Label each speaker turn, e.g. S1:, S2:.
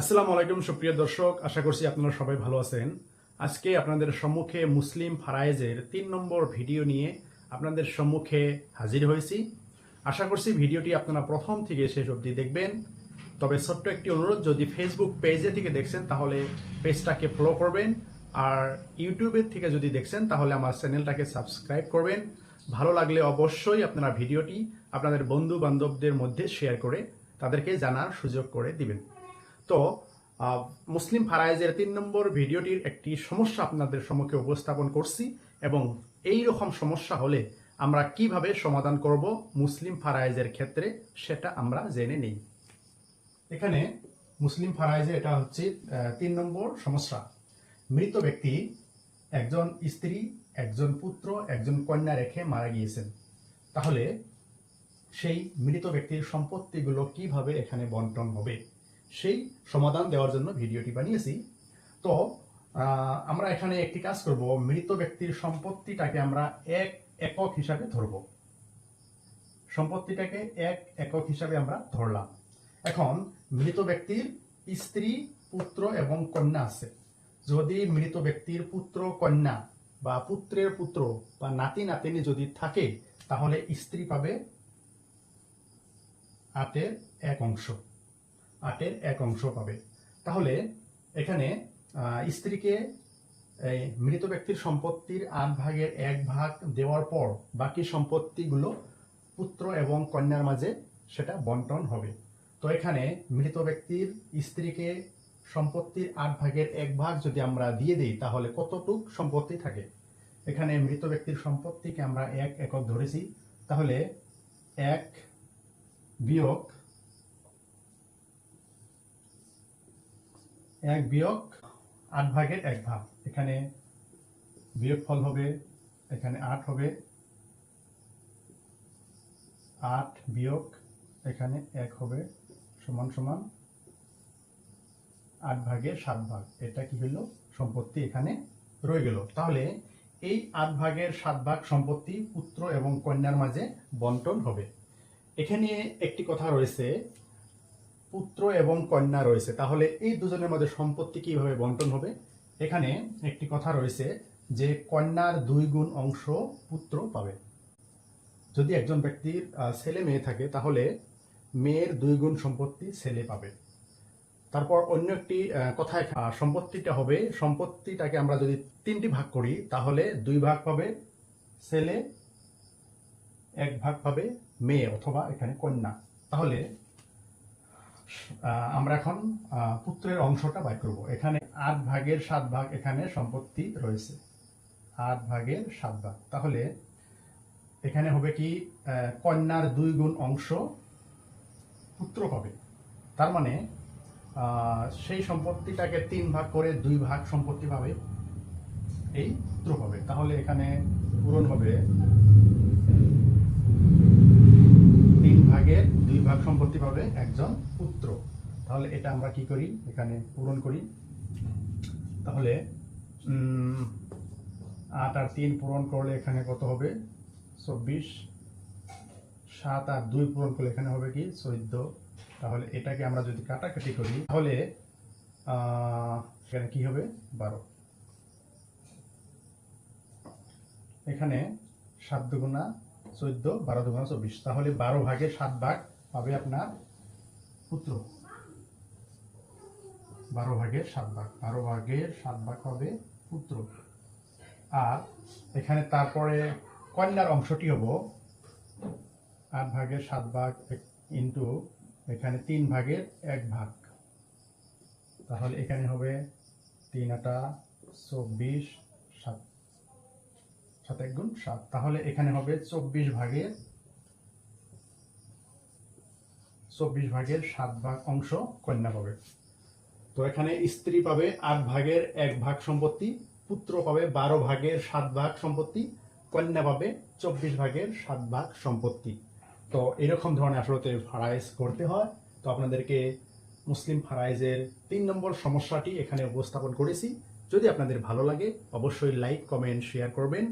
S1: আসসালামু আলাইকুম, সুপ্রিয় দর্শক। আশা করছি আপনারা সবাই ভালো আছেন। আজকে আপনাদের সম্মুখে মুসলিম ফারায়েজের তিন নম্বর ভিডিও নিয়ে আপনাদের সম্মুখে হাজির হয়েছি। আশা করছি ভিডিওটি আপনারা প্রথম থেকে শেষ অবধি দেখবেন। তবে ছোট্ট একটি অনুরোধ, যদি ফেসবুক পেজে থেকে দেখছেন, তাহলে পেজটাকে ফলো করবেন। আর ইউটিউবের থেকে যদি দেখছেন, তাহলে আমার চ্যানেলটাকে সাবস্ক্রাইব করবেন। ভালো লাগলে অবশ্যই আপনারা ভিডিওটি আপনাদের বন্ধু বান্ধবদের মধ্যে শেয়ার করে তাদেরকে জানার সুযোগ করে দিবেন। তো মুসলিম ফারাইজের তিন নম্বর ভিডিওটির একটি সমস্যা আপনাদের সম্মুখে উপস্থাপন করছি এবং এই রকম সমস্যা হলে আমরা কীভাবে সমাধান করব মুসলিম ফারাইজের ক্ষেত্রে সেটা আমরা জেনে নেই। এখানে মুসলিম ফারাইজে এটা হচ্ছে তিন নম্বর সমস্যা। মৃত ব্যক্তি একজন স্ত্রী, একজন পুত্র, একজন কন্যা রেখে মারা গিয়েছেন। তাহলে সেই মৃত ব্যক্তির সম্পত্তিগুলো কীভাবে এখানে বন্টন হবে? সেই সমাধান দেওয়ার জন্য ভিডিওটি বানিয়েছি। তো আমরা এখানে একটি কাজ করব। মৃত ব্যক্তির সম্পত্তিটাকে আমরা এক একক হিসাবে ধরব। সম্পত্তিটাকে এক একক হিসাবে আমরা ধরলাম। এখন, মৃত ব্যক্তির স্ত্রী, পুত্র এবং কন্যা আছে। যদি মৃত ব্যক্তির পুত্র, কন্যা বা পুত্রের পুত্র বা নাতি, নাতিনি যদি থাকে, তাহলে স্ত্রী পাবে আটের এক অংশ। আটের এক অংশ পাবে। তাহলে এখানে স্ত্রীকে এই মৃত ব্যক্তির সম্পত্তির আট ভাগের এক ভাগ দেওয়ার পর বাকি সম্পত্তিগুলো পুত্র এবং কন্যার মাঝে সেটা বন্টন হবে। তো এখানে মৃত ব্যক্তির স্ত্রীকে সম্পত্তির আট ভাগের এক ভাগ যদি আমরা দিয়ে দিই, তাহলে কতটুক সম্পত্তি থাকে? এখানে মৃত ব্যক্তির সম্পত্তিকে আমরা এক একক ধরেছি। তাহলে এক বিয়োগ এক বিয়োগ, আট ভাগের এক ভাগ। এখানে বিয়োগ ফল হবে, এখানে আট হবে। আট বিয়োগ, এখানে এক হবে, সমান সমান আট ভাগের সাত ভাগ। এটা কি হইল সম্পত্তি এখানে রয়ে গেল। তাহলে এই আট ভাগের সাত ভাগ সম্পত্তি পুত্র এবং কন্যার মাঝে বন্টন হবে। এখানে একটি কথা রয়েছে পুত্র এবং কন্যা রয়েছে। তাহলে এই দুজনের মধ্যে সম্পত্তি কীভাবে বন্টন হবে? এখানে একটি কথা রয়েছে যে কন্যার দুই গুণ অংশ পুত্র পাবে। যদি একজন ব্যক্তির ছেলে মেয়ে থাকে তাহলে মেয়ের দুই গুণ সম্পত্তি ছেলে পাবে। তারপর অন্য একটি আহ, কথা সম্পত্তিটা হবে সম্পত্তিটাকে আমরা যদি তিনটি ভাগ করি তাহলে দুই ভাগ পাবে ছেলে এক ভাগ পাবে মেয়ে অথবা এখানে কন্যা। তাহলে আমরা এখন পুত্রের অংশটা বাই করব। এখানে আট ভাগের সাত ভাগ এখানে সম্পত্তি রয়েছে। আট ভাগের সাত ভাগ। তাহলে এখানে হবে কি কন্যার দুই গুণ অংশ পুত্র হবে তার মানে সেই সম্পত্তিটাকে তিন ভাগ করে দুই ভাগ সম্পত্তি পাবে, এই পুত্র হবে তাহলে এখানে পূরণ হবে ভাগের দুই ভাগ সম্পত্তি পাবে একজন পুত্র। তাহলে এটা আমরা কি করি? এখানে পূরণ করি। তাহলে আট আর তিন পূরণ করলে এখানে কত হবে? চব্বিশ। সাত আর দুই পূরণ করলে এখানে হবে কি? চোদ্দ। তাহলে এটাকে আমরা যদি কাটাকাটি করি, তাহলে এখানে কি হবে? বারো। এখানে সাত দুগুণা চোদ্দ, বারো দুগুণা চব্বিশ। তাহলে বারো ভাগে সাত ভাগ পাবে আপনার পুত্র। বারো ভাগের সাত ভাগ। বারো ভাগের সাত ভাগ হবে পুত্র। আর এখানে তারপরে কন্যার অংশটি হব আট ভাগের সাত ভাগ ইন্টু এখানে তিন ভাগের এক ভাগ। তাহলে এখানে হবে তিন আটা চব্বিশ, সাত। সাত এক গুণ সাত। তাহলে এখানে হবে চব্বিশ ভাগের চব্বিশ ভাগের সাত ভাগ অংশ কন্যা পাবে। তো এখানে স্ত্রী পাবে আট ভাগের এক ভাগ সম্পত্তি, পুত্র পাবে বারো ভাগের সাত ভাগ সম্পত্তি, কন্যা পাবে চব্বিশ ভাগের সাত ভাগ সম্পত্তি। তো এরকম ধরনের আসলে ফারাইজ করতে হয়। তো আপনাদেরকে মুসলিম ফারাইজের তিন নম্বর সমস্যাটি এখানে উপস্থাপন করেছি। যদি আপনাদের ভালো লাগে, অবশ্যই লাইক, কমেন্ট, শেয়ার করবেন।